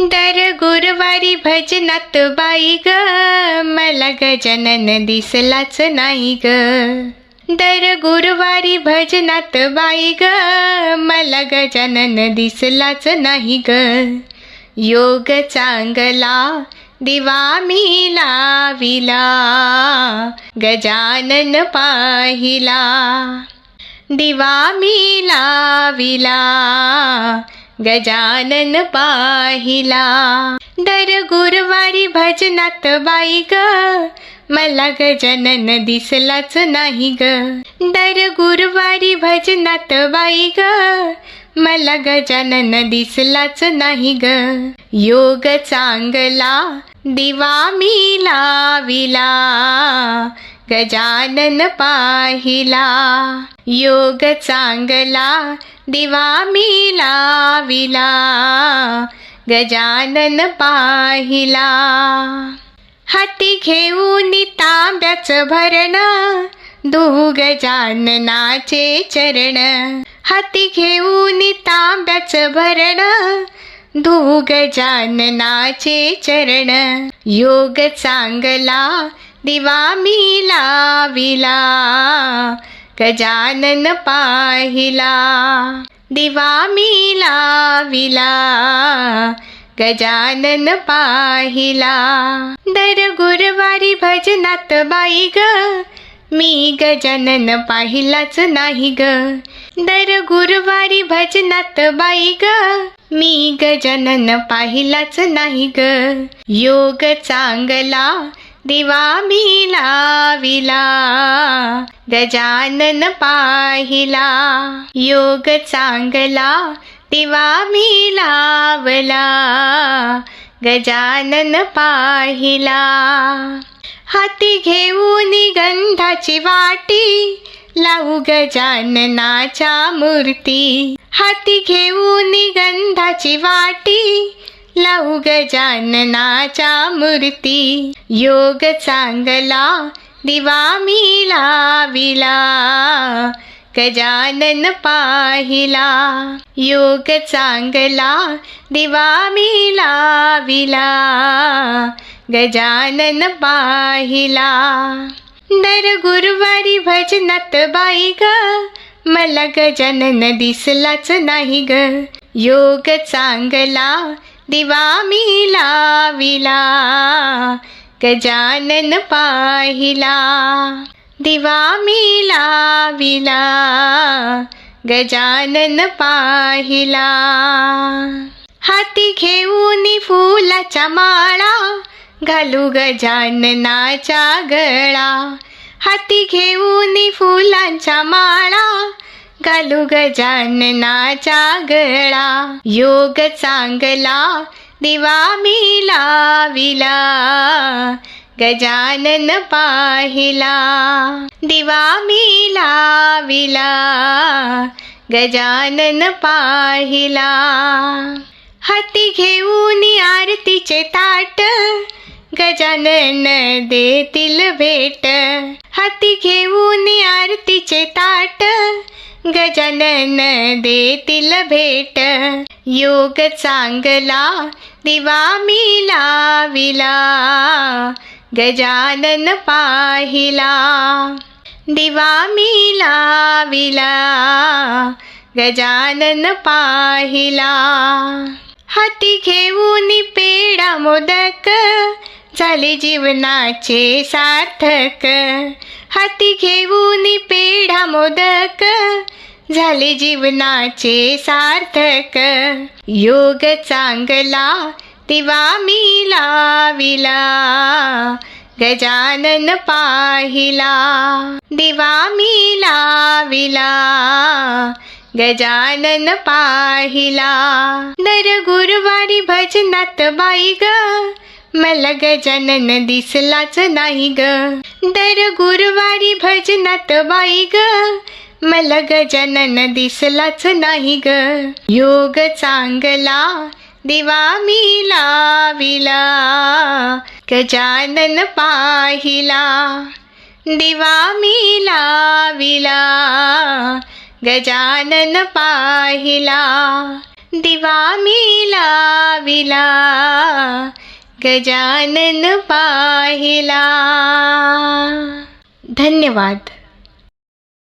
दर गुरुवारी भजनात बाई ग. मला गजानन दिसलाच नाही ग. दर गुरुवारी भजनात बाई ग. मला गजानन दिसलाच नाही ग. योग चांगला दिवा मी लाविला. गजानन पाहिला. दिवा मी लाविला. गजानन पाहिला. दर गुरुवारी भजनात बाई ग. मला गजानन दिसलाच नाही ग. दर गुरुवारी भजनात बाई ग. मला गजानन दिसलाच नाही ग. योग चांगला दिवा मी लाविला. गजानन पाहिला. योग चांगला दिवा मी लाविला गजानन पाहिला. हाती घेऊन तांब्याच भरण दू गजाननाचे चरण. हाती घेऊन तांब्याच भरण दू गजाननाचे चरण. योग चांगला दिवा मी लाविला गजानन पाहिला. दिवा मी लाविला गजानन पाहिला. दर गुरुवारी भजनात बाई ग मी गजानन पाहिलाच नाही ग. दर गुरुवारी भजनात बाई ग मी गजानन पाहिलाच नाही ग. योग चांगला दिवा मी लाविला गजानन पाहिला योग चांगला दिवा मी लावला गजानन पाहिला. हाती घेऊन गंधाची वाटी लावू गजाननाच्या मूर्ती. हाती घेऊन गंधाची वाटी लावू गजाननाच्या मूर्ती. योग चांगला दिवा मी लाविला. गजानन पाहिला. योग चांगला दिवा मी लाविला. गजानन पाहिला. दर गुरुवारी भजनात बाई ग. मला गजानन दिसलाच नाही ग. योग चांगला दिवा मी लाविला गजानन पाहिला. दिवा मी लाविला गजानन पाहिला. हाती घेऊन फुलाच्या माळा घालू गजाननाच्या गळा. हाती घेऊन फुलांच्या माळा कलुग गजाननाच्या गळा योग चांगला दिवा मी लाविला गजानन पाहिला. दिवा मी लाविला गजानन पाहिला. हाती घेऊन आरतीचे ताट गजानन देतील भेट. हाती घेऊन आरतीचे ताट गजानन देतील भेट योग चांगला दिवा मी लाविला गजानन पाहिला. दिवा मी लाविला गजानन पाहिला. हाती घेऊन पेडा मोदक झाले जीवनाचे सार्थक. हाती घेऊन पेढा मोदक. झाले जीवनाचे सार्थक. योग चांगला दिवा मी लाविला. गजानन पाहिला. दिवा मी लाविला. गजानन पाहिला. दर गुरुवारी भजनात बाई ग. मला गजानन दिसलाच नाही ग. दर गुरुवारी भजनात बाई ग. मला गजानन दिसलाच नाही ग. योग चांगला दिवा मी लाविला. गजानन पाहिला दिवा मी लाविला. गजानन पाहिला दिवा मी लाविला. गजानन पाहिला. धन्यवाद.